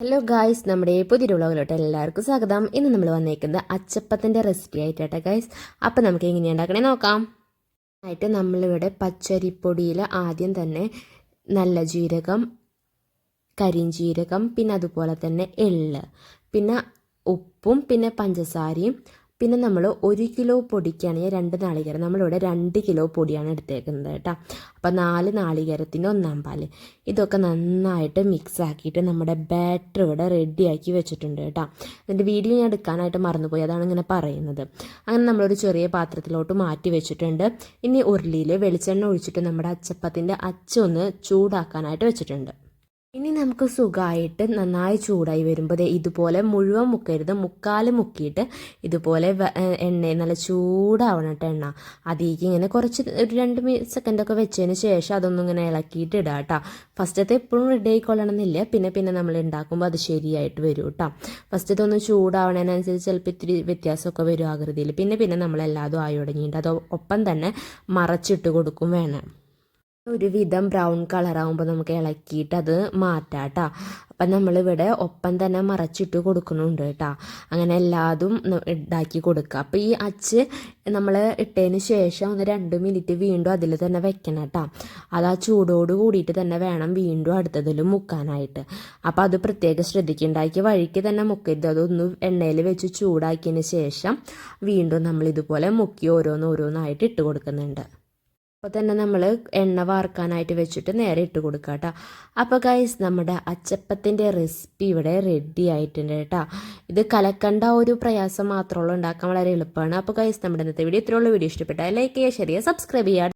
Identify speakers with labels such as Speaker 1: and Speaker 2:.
Speaker 1: Hello guys നമ്മുടെ പുതിയൊരു വ്ളോഗിലോട്ട് എല്ലാവർക്കും സ്വാഗതം. ഇന്ന് നമ്മൾ വന്നേക്കുന്നത് അച്ചപ്പത്തിന്റെ റെസിപ്പി ആയിട്ടാട്ടെ ഗായ്സ് അപ്പം നമുക്ക് എങ്ങനെയാണ് ഉണ്ടാക്കണേ നോക്കാം. ആയിട്ട് നമ്മളിവിടെ പച്ചരിപ്പൊടിയിൽ ആദ്യം തന്നെ നല്ല ജീരകം കരിഞ്ചീരകം പിന്നെ അതുപോലെ തന്നെ എള്ള് പിന്നെ ഉപ്പും പിന്നെ പഞ്ചസാരയും പിന്നെ നമ്മൾ ഒരു കിലോ പൊടിക്കാണെങ്കിൽ രണ്ട് നാളികേരം. നമ്മളിവിടെ രണ്ട് കിലോ പൊടിയാണ് എടുത്തേക്കുന്നത് കേട്ടോ. അപ്പോൾ നാല് നാളികേരത്തിന്റെ ഒന്നാം പാൽ. ഇതൊക്കെ നന്നായിട്ട് മിക്സ് ആക്കിയിട്ട് നമ്മുടെ ബാറ്റർ ഇവിടെ റെഡിയാക്കി വെച്ചിട്ടുണ്ട് കേട്ടോ. അതിന്റെ വീഡിയോ ഞാൻ എടുക്കാനായിട്ട് മറന്നുപോയി. അതാണ് ഇങ്ങനെ പറയുന്നത്. അങ്ങനെ നമ്മളൊരു ചെറിയ പാത്രത്തിലോട്ട് മാറ്റി വെച്ചിട്ടുണ്ട്. ഇനി ഉരുളിയിൽ വെളിച്ചെണ്ണ ഒഴിച്ചിട്ട് നമ്മുടെ അച്ചപ്പത്തിന്റെ അച്ചൊന്ന് ചൂടാക്കാനായിട്ട് വെച്ചിട്ടുണ്ട്. ഇനി നമുക്ക് സുഖമായിട്ട് നന്നായി ചൂടായി വരുമ്പോൾ ഇതുപോലെ മുഴുവൻ മുക്കരുത്. മുക്കാൽ മുക്കിയിട്ട് ഇതുപോലെ എണ്ണ നല്ല ചൂടാവണം കേട്ടോ എണ്ണ. അതിലേക്ക് ഇങ്ങനെ കുറച്ച് ഒരു രണ്ട് സെക്കൻഡൊക്കെ വെച്ചതിന് ശേഷം അതൊന്നും ഇങ്ങനെ ഇളക്കിയിട്ട് ഇടുക കേട്ടോ ഫസ്റ്റത്തെ എപ്പോഴും റെഡി ആയിക്കൊള്ളണം എന്നില്ല പിന്നെ പിന്നെ നമ്മൾ ഉണ്ടാക്കുമ്പോൾ അത് ശരിയായിട്ട് വരും കേട്ടോ ഫസ്റ്റത്തെ ഒന്ന് ചൂടാവണതിനനുസരിച്ച് ചിലപ്പോൾ ഇത്തിരി വ്യത്യാസമൊക്കെ വരും ആകൃതിയിൽ പിന്നെ പിന്നെ നമ്മളെല്ലാതും ആയി തുടങ്ങിയിട്ട് അത് ഒപ്പം തന്നെ മറച്ചിട്ട് കൊടുക്കും വേണം. ഒരു വിധം ബ്രൗൺ കളറാകുമ്പോൾ നമുക്ക് ഇളക്കിയിട്ട് അത് മാറ്റാം കേട്ടോ അപ്പം നമ്മളിവിടെ ഒപ്പം തന്നെ മറച്ചിട്ട് കൊടുക്കുന്നുണ്ട് കേട്ടോ. അങ്ങനെ എല്ലാതും ഇതാക്കി കൊടുക്കുക. അപ്പോൾ ഈ അച്ച് നമ്മൾ ഇട്ടതിന് ശേഷം ഒന്ന് രണ്ട് മിനിറ്റ് വീണ്ടും അതിൽ തന്നെ വെക്കണം കേട്ടോ. അത് ആ ചൂടോട് കൂടിയിട്ട് തന്നെ വേണം വീണ്ടും അടുത്തതിൽ മുക്കാനായിട്ട്. അപ്പോൾ അത് പ്രത്യേകം ശ്രദ്ധിക്കുണ്ടാക്കി വഴിക്ക് തന്നെ മുക്കരുത്. അതൊന്ന് എണ്ണയിൽ വെച്ച് ചൂടാക്കിയതിന് ശേഷം വീണ്ടും നമ്മൾ ഇതുപോലെ മുക്കി ഓരോന്ന് ഓരോന്നായിട്ട് ഇട്ട് കൊടുക്കുന്നുണ്ട്. അപ്പോൾ തന്നെ നമ്മൾ എണ്ണ വാർക്കാനായിട്ട് വെച്ചിട്ട് നേരെ ഇട്ട് കൊടുക്കുക കേട്ടോ അപ്പോൾ ഗൈസ് നമ്മുടെ അച്ചപ്പത്തിന്റെ റെസിപ്പി ഇവിടെ റെഡി ആയിട്ടുണ്ട് കേട്ടോ ഇത് കലക്കണ്ട ഒരു പ്രയാസം മാത്രമുള്ളൂ ഉണ്ടാക്കാൻ വളരെ എളുപ്പമാണ്. അപ്പോൾ ഗൈസ് നമ്മുടെ ഇന്നത്തെ വീഡിയോ ഇത്രയുള്ള വീഡിയോ ഇഷ്ടപ്പെട്ടാൽ ലൈക്ക് ചെയ്യുക ഷെയർ ചെയ്യുക സബ്സ്ക്രൈബ് ചെയ്യുക.